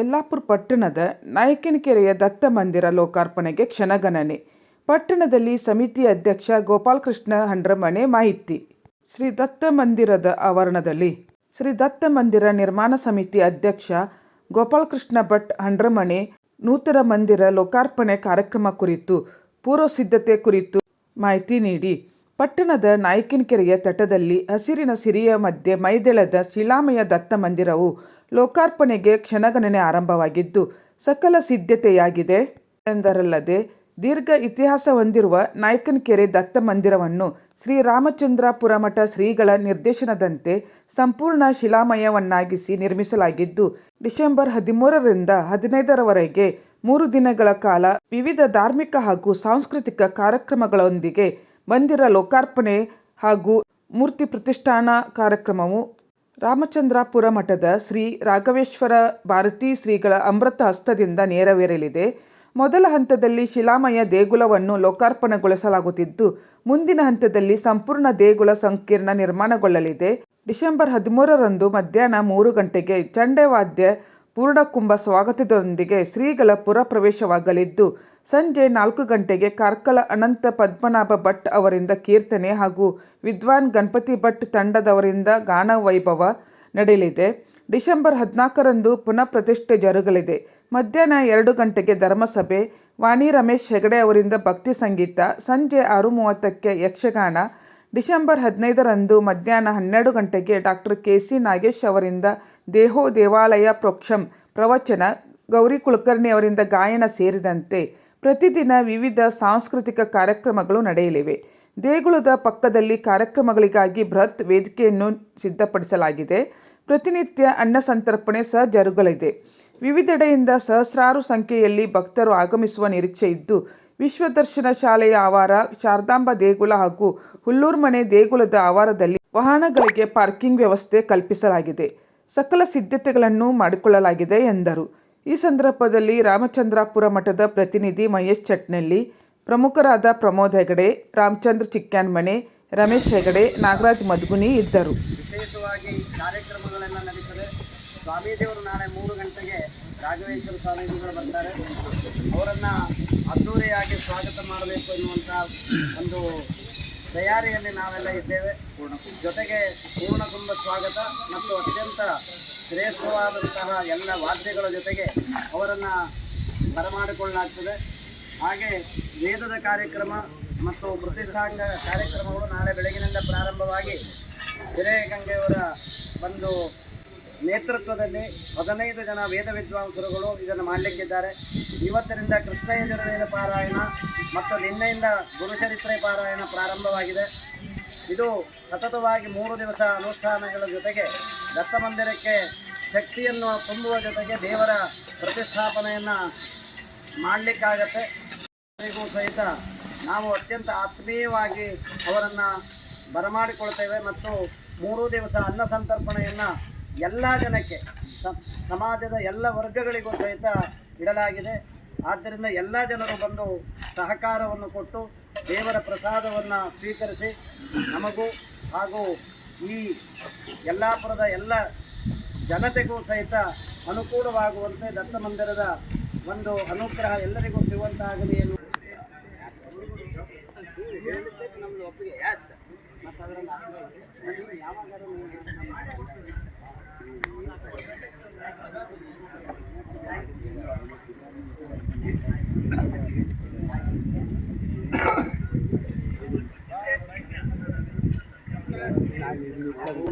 ಯಲ್ಲಾಪುರ ಪಟ್ಟಣದ ನಾಯಕನಕೆರೆಯ ದತ್ತ ಮಂದಿರ ಲೋಕಾರ್ಪಣೆಗೆ ಕ್ಷಣಗಣನೆ. ಪಟ್ಟಣದಲ್ಲಿ ಸಮಿತಿ ಅಧ್ಯಕ್ಷ ಗೋಪಾಲಕೃಷ್ಣ ಹಂಡ್ರಮನೆ ಮಾಹಿತಿ. ಶ್ರೀ ದತ್ತ ಮಂದಿರದ ಆವರಣದಲ್ಲಿ ಶ್ರೀ ದತ್ತ ಮಂದಿರ ನಿರ್ಮಾಣ ಸಮಿತಿ ಅಧ್ಯಕ್ಷ ಗೋಪಾಲಕೃಷ್ಣ ಭಟ್ ಹಂಡ್ರಮನೆ ನೂತನ ಮಂದಿರ ಲೋಕಾರ್ಪಣೆ ಕಾರ್ಯಕ್ರಮ ಕುರಿತು ಪೂರ್ವ ಸಿದ್ಧತೆ ಕುರಿತು ಮಾಹಿತಿ ನೀಡಿ. ಪಟ್ಟಣದ ನಾಯಕಿನಕೆರೆಯ ತಟದಲ್ಲಿ ಹಸಿರಿನ ಸಿರಿಯ ಮಧ್ಯೆ ಮೈದೆಳೆದ ಶಿಲಾಮಯ ದತ್ತ ಮಂದಿರವು ಲೋಕಾರ್ಪಣೆಗೆ ಕ್ಷಣಗಣನೆ ಆರಂಭವಾಗಿದ್ದು, ಸಕಲ ಸಿದ್ಧತೆಯಾಗಿದೆ ಎಂದರಲ್ಲದೆ ದೀರ್ಘ ಇತಿಹಾಸ ಹೊಂದಿರುವ ನಾಯಕನಕೆರೆ ದತ್ತ ಮಂದಿರವನ್ನು ಶ್ರೀ ರಾಮಚಂದ್ರಾಪುರ ಮಠ ಶ್ರೀಗಳ ನಿರ್ದೇಶನದಂತೆ ಸಂಪೂರ್ಣ ಶಿಲಾಮಯವನ್ನಾಗಿಸಿ ನಿರ್ಮಿಸಲಾಗಿದ್ದು, ಡಿಸೆಂಬರ್ ಹದಿಮೂರರಿಂದ ಹದಿನೈದರವರೆಗೆ ಮೂರು ದಿನಗಳ ಕಾಲ ವಿವಿಧ ಧಾರ್ಮಿಕ ಹಾಗೂ ಸಾಂಸ್ಕೃತಿಕ ಕಾರ್ಯಕ್ರಮಗಳೊಂದಿಗೆ ಮಂದಿರ ಲೋಕಾರ್ಪಣೆ ಹಾಗೂ ಮೂರ್ತಿ ಪ್ರತಿಷ್ಠಾನ ಕಾರ್ಯಕ್ರಮವು ರಾಮಚಂದ್ರಾಪುರ ಮಠದ ಶ್ರೀ ರಾಘವೇಶ್ವರ ಭಾರತೀ ಶ್ರೀಗಳ ಅಮೃತ ಹಸ್ತದಿಂದ ನೆರವೇರಲಿದೆ. ಮೊದಲ ಹಂತದಲ್ಲಿ ಶಿಲಾಮಯ ದೇಗುಲವನ್ನು ಲೋಕಾರ್ಪಣೆಗೊಳಿಸಲಾಗುತ್ತಿದ್ದು, ಮುಂದಿನ ಹಂತದಲ್ಲಿ ಸಂಪೂರ್ಣ ದೇಗುಲ ಸಂಕೀರ್ಣ ನಿರ್ಮಾಣಗೊಳ್ಳಲಿದೆ. ಡಿಸೆಂಬರ್ ಹದಿಮೂರರಂದು ಮಧ್ಯಾಹ್ನ ಮೂರು ಗಂಟೆಗೆ ಚಂಡೆವಾದ್ಯ ಪೂರ್ಣಕುಂಭ ಸ್ವಾಗತದೊಂದಿಗೆ ಶ್ರೀಗಳ ಪುರಪ್ರವೇಶವಾಗಲಿದ್ದು, ಸಂಜೆ ನಾಲ್ಕು ಗಂಟೆಗೆ ಕಾರ್ಕಳ ಅನಂತ ಪದ್ಮನಾಭ ಭಟ್ ಅವರಿಂದ ಕೀರ್ತನೆ ಹಾಗೂ ವಿದ್ವಾನ್ ಗಣಪತಿ ಭಟ್ ತಂಡದವರಿಂದ ಗಾನ ವೈಭವ ನಡೆಯಲಿದೆ. ಡಿಸೆಂಬರ್ ಹದಿನಾಲ್ಕರಂದು ಪುನಃ ಪ್ರತಿಷ್ಠೆ ಜರುಗಲಿದೆ. ಮಧ್ಯಾಹ್ನ ಎರಡು ಗಂಟೆಗೆ ಧರ್ಮಸಭೆ. ವಾಣಿ ರಮೇಶ್ ಹೆಗಡೆ ಅವರಿಂದ ಭಕ್ತಿ ಸಂಗೀತ. ಸಂಜೆ ಆರು ಮೂವತ್ತಕ್ಕೆ ಯಕ್ಷಗಾನ. ಡಿಸೆಂಬರ್ ಹದಿನೈದರಂದು ಮಧ್ಯಾಹ್ನ ಹನ್ನೆರಡು ಗಂಟೆಗೆ ಡಾಕ್ಟರ್ ಕೆ ಸಿ ನಾಗೇಶ್ ಅವರಿಂದ ದೇಹೋ ದೇವಾಲಯ ಪ್ರೋಕ್ಷಂ ಪ್ರವಚನ. ಗೌರಿ ಕುಲಕರ್ಣಿ ಅವರಿಂದ ಗಾಯನ ಸೇರಿದಂತೆ ಪ್ರತಿದಿನ ವಿವಿಧ ಸಾಂಸ್ಕೃತಿಕ ಕಾರ್ಯಕ್ರಮಗಳು ನಡೆಯಲಿವೆ. ದೇಗುಲದ ಪಕ್ಕದಲ್ಲಿ ಕಾರ್ಯಕ್ರಮಗಳಿಗಾಗಿ ಬೃಹತ್ ವೇದಿಕೆಯನ್ನು ಸಿದ್ಧಪಡಿಸಲಾಗಿದೆ. ಪ್ರತಿನಿತ್ಯ ಅನ್ನ ಸಂತರ್ಪಣೆ ಸಹ ಜರುಗಲಿದೆ ವಿವಿಧೆಡೆಯಿಂದ ಸಹಸ್ರಾರು ಸಂಖ್ಯೆಯಲ್ಲಿ ಭಕ್ತರು ಆಗಮಿಸುವ ನಿರೀಕ್ಷೆ ಇದ್ದು, ವಿಶ್ವದರ್ಶನ ಶಾಲೆಯ ಆವಾರ, ಶಾರದಾಂಬ ದೇಗುಲ ಹಾಗೂ ಹುಲ್ಲೂರ್ಮನೆ ದೇಗುಲದ ಆವಾರದಲ್ಲಿ ವಾಹನಗಳಿಗೆ ಪಾರ್ಕಿಂಗ್ ವ್ಯವಸ್ಥೆ ಕಲ್ಪಿಸಲಾಗಿದೆ. ಸಕಲ ಸಿದ್ಧತೆಗಳನ್ನು ಮಾಡಿಕೊಳ್ಳಲಾಗಿದೆ ಎಂದರು. ಈ ಸಂದರ್ಭದಲ್ಲಿ ರಾಮಚಂದ್ರಾಪುರ ಮಠದ ಪ್ರತಿನಿಧಿ ಮಹೇಶ್ ಚಟ್ನಳ್ಳಿ, ಪ್ರಮುಖರಾದ ಪ್ರಮೋದ್ ಹೆಗಡೆ, ರಾಮಚಂದ್ರ ಚಿಕ್ಕಾನ್ಮಣೆ ರಮೇಶ್ ಹೆಗಡೆ, ನಾಗರಾಜ್ ಮದ್ಗುನಿ ಇದ್ದರು. ವಿಶೇಷವಾಗಿ ಕಾರ್ಯಕ್ರಮಗಳೆಲ್ಲ ನಡೀತದೆ. ಸ್ವಾಮೀಜಿಯವರು ನಾಳೆ ಮೂರು ಗಂಟೆಗೆ ರಾಘವೇಶ್ವರ ಸ್ವಾಮೀಜಿಗಳು ಬರ್ತಾರೆ. ಅವರನ್ನು ಅದ್ದೂರಿಯಾಗಿ ಸ್ವಾಗತ ಮಾಡಬೇಕು ಎನ್ನುವಂಥ ಒಂದು ತಯಾರಿಯಲ್ಲಿ ನಾವೆಲ್ಲ ಇದ್ದೇವೆ. ಜೊತೆಗೆ ಪೂರ್ಣ ತುಂಬ ಸ್ವಾಗತ ಮತ್ತು ಅತ್ಯಂತ ಶ್ರೇಷ್ಠವಾದಂತಹ ಎಲ್ಲ ವಾದ್ಯಗಳ ಜೊತೆಗೆ ಅವರನ್ನು ಬರಮಾಡಿಕೊಳ್ಳಲಾಗ್ತದೆ. ಹಾಗೆ ವೇದದ ಕಾರ್ಯಕ್ರಮ ಮತ್ತು ಪ್ರತಿಷ್ಠಾಂಗ ಕಾರ್ಯಕ್ರಮಗಳು ನಾಳೆ ಬೆಳಗಿನಿಂದ ಪ್ರಾರಂಭವಾಗಿ ಹಿರೇಗಂಗೆಯವರ ಒಂದು ನೇತೃತ್ವದಲ್ಲಿ ಹದಿನೈದು ಜನ ವೇದ ವಿದ್ವಾಂಸರುಗಳು ಇದನ್ನು ಮಾಡಲಿಕ್ಕಿದ್ದಾರೆ. ಇವತ್ತರಿಂದ ಕೃಷ್ಣ ಯಜುರ್ವೇದ ಪಾರಾಯಣ ಮತ್ತು ನಿನ್ನೆಯಿಂದ ಗುರುಚರಿತ್ರೆ ಪಾರಾಯಣ ಪ್ರಾರಂಭವಾಗಿದೆ. ಇದು ಸತತವಾಗಿ ಮೂರು ದಿವಸ ಅನುಷ್ಠಾನಗಳ ಜೊತೆಗೆ ದತ್ತ ಮಂದಿರಕ್ಕೆ ಶಕ್ತಿಯನ್ನು ತುಂಬುವ ಜೊತೆಗೆ ದೇವರ ಪ್ರತಿಷ್ಠಾಪನೆಯನ್ನು ಮಾಡಲಿಕ್ಕಾಗತ್ತೆ. ಸಹಿತ ನಾವು ಅತ್ಯಂತ ಆತ್ಮೀಯವಾಗಿ ಅವರನ್ನು ಬರಮಾಡಿಕೊಳ್ತೇವೆ ಮತ್ತು ಮೂರು ದಿವಸ ಅನ್ನ ಸಂತರ್ಪಣೆಯನ್ನು ಎಲ್ಲ ಜನಕ್ಕೆ ಸಮಾಜದ ಎಲ್ಲ ವರ್ಗಗಳಿಗೂ ಸಹಿತ ಇಡಲಾಗಿದೆ. ಆದ್ದರಿಂದ ಎಲ್ಲ ಜನರು ಬಂದು ಸಹಕಾರವನ್ನು ಕೊಟ್ಟು ದೇವರ ಪ್ರಸಾದವನ್ನು ಸ್ವೀಕರಿಸಿ ನಮಗೂ ಹಾಗೂ ಈ ಯಲ್ಲಾಪುರದ ಎಲ್ಲ ಜನತೆಗೂ ಸಹಿತ ಅನುಕೂಲವಾಗುವಂತೆ ದತ್ತ ಮಂದಿರದ ಒಂದು ಅನುಗ್ರಹ ಎಲ್ಲರಿಗೂ ಸಿಗುವಂತಾಗಲಿ ಎಂದು ಒಪ್ಪಿಗೆ. đừng